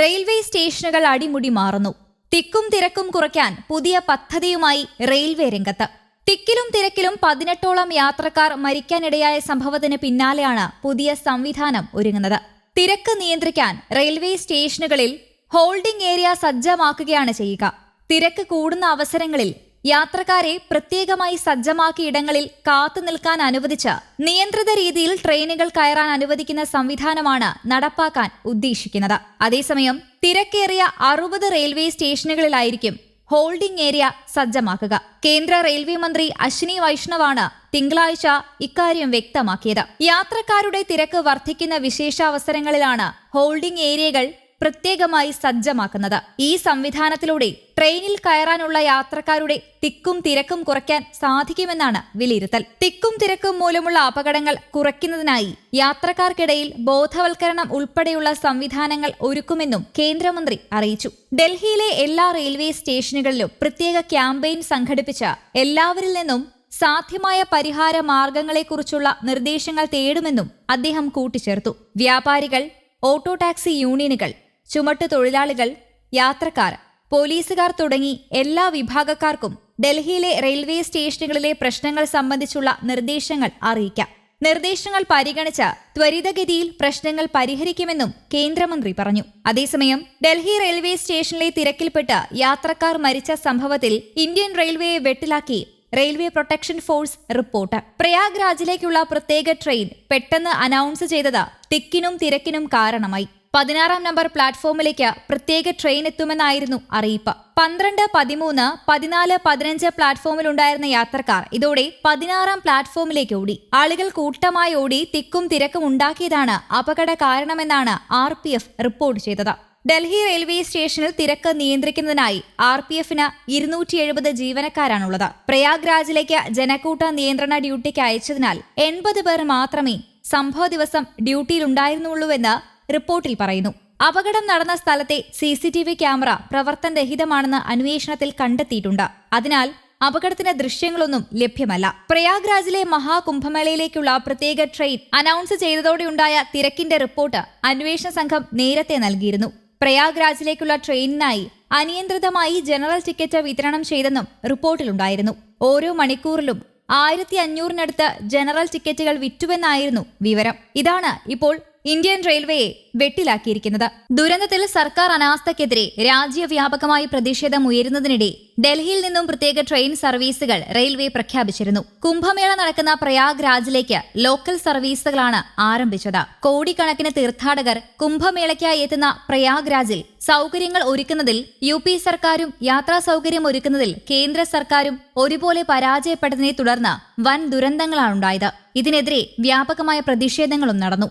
Railway സ്റ്റേഷനുകൾ അടിമുടി മാറുന്നു. തിക്കും തിരക്കും കുറയ്ക്കാൻ പുതിയ പദ്ധതിയുമായി റെയിൽവേ രംഗത്ത്. തിക്കിലും തിരക്കിലും പതിനെട്ടോളം യാത്രക്കാർ മരിക്കാനിടയായ സംഭവത്തിന് പിന്നാലെയാണ് പുതിയ സംവിധാനം ഒരുങ്ങുന്നത്. തിരക്ക് നിയന്ത്രിക്കാൻ റെയിൽവേ സ്റ്റേഷനുകളിൽ ഹോൾഡിംഗ് ഏരിയ സജ്ജമാക്കുകയാണ് ചെയ്യുക. തിരക്ക് കൂടുന്ന അവസരങ്ങളിൽ യാത്രക്കാരെ പ്രത്യേകമായി സജ്ജമാക്കിയ ഇടങ്ങളിൽ കാത്തു നിൽക്കാൻ അനുവദിച്ച് നിയന്ത്രിത രീതിയിൽ ട്രെയിനുകൾ കയറാൻ അനുവദിക്കുന്ന സംവിധാനമാണ് നടപ്പാക്കാൻ ഉദ്ദേശിക്കുന്നത്. അതേസമയം തിരക്കേറിയ അറുപത് റെയിൽവേ സ്റ്റേഷനുകളിലായിരിക്കും ഹോൾഡിംഗ് ഏരിയ സജ്ജമാക്കുക. കേന്ദ്ര റെയിൽവേ മന്ത്രി അശ്വിനി വൈഷ്ണവാണ് തിങ്കളാഴ്ച ഇക്കാര്യം വ്യക്തമാക്കിയത്. യാത്രക്കാരുടെ തിരക്ക് വർദ്ധിക്കുന്ന വിശേഷാവസരങ്ങളിലാണ് ഹോൾഡിംഗ് ഏരിയകൾ പ്രത്യേകമായി സജ്ജമാക്കുന്നത്. ഈ സംവിധാനത്തിലൂടെ ട്രെയിനിൽ കയറാനുള്ള യാത്രക്കാരുടെ തിക്കും തിരക്കും കുറയ്ക്കാൻ സാധിക്കുമെന്നാണ് വിലയിരുത്തൽ. തിക്കും തിരക്കും മൂലമുള്ള അപകടങ്ങൾ കുറയ്ക്കുന്നതിനായി യാത്രക്കാർക്കിടയിൽ ബോധവൽക്കരണം ഉൾപ്പെടെയുള്ള സംവിധാനങ്ങൾ ഒരുക്കുമെന്നും കേന്ദ്രമന്ത്രി അറിയിച്ചു. ഡൽഹിയിലെ എല്ലാ റെയിൽവേ സ്റ്റേഷനുകളിലും പ്രത്യേക ക്യാമ്പയിൻ സംഘടിപ്പിച്ച എല്ലാവരിൽ നിന്നും സാധ്യമായ പരിഹാര മാർഗങ്ങളെക്കുറിച്ചുള്ള നിർദ്ദേശങ്ങൾ തേടുമെന്നും അദ്ദേഹം കൂട്ടിച്ചേർത്തു. വ്യാപാരികൾ ഓട്ടോ ടാക്സി യൂണിയനുകൾ ചുമട്ടു തൊഴിലാളികൾ യാത്രക്കാർ പോലീസുകാർ തുടങ്ങി എല്ലാ വിഭാഗക്കാർക്കും ഡൽഹിയിലെ റെയിൽവേ സ്റ്റേഷനുകളിലെ പ്രശ്നങ്ങൾ സംബന്ധിച്ചുള്ള നിർദ്ദേശങ്ങൾ അറിയിക്കാം. നിർദ്ദേശങ്ങൾ പരിഗണിച്ച ത്വരിതഗതിയിൽ പ്രശ്നങ്ങൾ പരിഹരിക്കുമെന്നും കേന്ദ്രമന്ത്രി പറഞ്ഞു. അതേസമയം ഡൽഹി റെയിൽവേ സ്റ്റേഷനിലെ തിരക്കിൽപ്പെട്ട് യാത്രക്കാർ മരിച്ച സംഭവത്തിൽ ഇന്ത്യൻ റെയിൽവേയെ വെട്ടിലാക്കി റെയിൽവേ പ്രൊട്ടക്ഷൻ ഫോഴ്സ് റിപ്പോർട്ട്. പ്രയാഗ്രാജിലേക്കുള്ള പ്രത്യേക ട്രെയിൻ പെട്ടെന്ന് അനൗൺസ് ചെയ്തത് തിക്കിനും തിരക്കിനും കാരണമായി. പതിനാറാം നമ്പർ പ്ലാറ്റ്ഫോമിലേക്ക് പ്രത്യേക ട്രെയിൻ എത്തുമെന്നായിരുന്നു അറിയിപ്പ്. പന്ത്രണ്ട് പതിമൂന്ന് പതിനാല് പതിനഞ്ച് പ്ലാറ്റ്ഫോമിലുണ്ടായിരുന്ന യാത്രക്കാർ ഇതോടെ പതിനാറാം പ്ലാറ്റ്ഫോമിലേക്ക് ഓടി. ആളുകൾ കൂട്ടമായി ഓടി തിക്കും തിരക്കും ഉണ്ടാക്കിയതാണ് അപകട കാരണമെന്നാണ് ആർ പി എഫ് റിപ്പോർട്ട് ചെയ്തത്. ഡൽഹി റെയിൽവേ സ്റ്റേഷനിൽ തിരക്ക് നിയന്ത്രിക്കുന്നതിനായി ആർ പി എഫിന് ഇരുന്നൂറ്റി എഴുപത് ജീവനക്കാരാണുള്ളത്. പ്രയാഗ്രാജിലേക്ക് ജനക്കൂട്ട നിയന്ത്രണ ഡ്യൂട്ടിക്ക് അയച്ചതിനാൽ എൺപത് പേർ മാത്രമേ സംഭവ ദിവസം ഡ്യൂട്ടിയിലുണ്ടായിരുന്നുള്ളൂവെന്ന് റിപ്പോർട്ടിൽ പറയുന്നു. അപകടം നടന്ന സ്ഥലത്തെ C C T V camera പ്രവർത്തനരഹിതമാണെന്ന് അന്വേഷണത്തിൽ കണ്ടെത്തിയിട്ടുണ്ട്. അതിനാൽ അപകടത്തിന്റെ ദൃശ്യങ്ങളൊന്നും ലഭ്യമല്ല. പ്രയാഗ്രാജിലെ മഹാകുംഭമേളയിലേക്കുള്ള പ്രത്യേക ട്രെയിൻ അനൗൺസ് ചെയ്തതോടെയുണ്ടായ തിരക്കിന്റെ റിപ്പോർട്ട് അന്വേഷണ സംഘം നേരത്തെ നൽകിയിരുന്നു. പ്രയാഗ്രാജിലേക്കുള്ള ട്രെയിനിനായി അനിയന്ത്രിതമായി ജനറൽ ടിക്കറ്റ് വിതരണം ചെയ്തെന്നും റിപ്പോർട്ടിലുണ്ടായിരുന്നു. ഓരോ മണിക്കൂറിലും ആയിരത്തി അഞ്ഞൂറിനടുത്ത് ജനറൽ ടിക്കറ്റുകൾ വിറ്റുവെന്നായിരുന്നു വിവരം. ഇതാണ് ഇപ്പോൾ ഇന്ത്യൻ റെയിൽവേയെ വെട്ടിലാക്കിയിരിക്കുന്നത്. ദുരന്തത്തിൽ സർക്കാർ അനാസ്ഥയ്ക്കെതിരെ രാജ്യവ്യാപകമായി പ്രതിഷേധം ഉയരുന്നതിനിടെ ഡൽഹിയിൽ നിന്നും പ്രത്യേക ട്രെയിൻ സർവീസുകൾ റെയിൽവേ പ്രഖ്യാപിച്ചിരുന്നു. കുംഭമേള നടക്കുന്ന പ്രയാഗ് രാജിലേക്ക് ലോക്കൽ സർവീസുകളാണ് ആരംഭിച്ചത്. കോടിക്കണക്കിന് തീർത്ഥാടകർ കുംഭമേളയ്ക്കായി എത്തുന്ന പ്രയാഗ് രാജിൽ സൗകര്യങ്ങൾ ഒരുക്കുന്നതിൽ യു പി സർക്കാരും യാത്രാ സൗകര്യം ഒരുക്കുന്നതിൽ കേന്ദ്ര സർക്കാരും ഒരുപോലെ പരാജയപ്പെട്ടതിനെ തുടർന്ന് വൻ ദുരന്തങ്ങളാണുണ്ടായത്. ഇതിനെതിരെ വ്യാപകമായ പ്രതിഷേധങ്ങളും നടന്നു.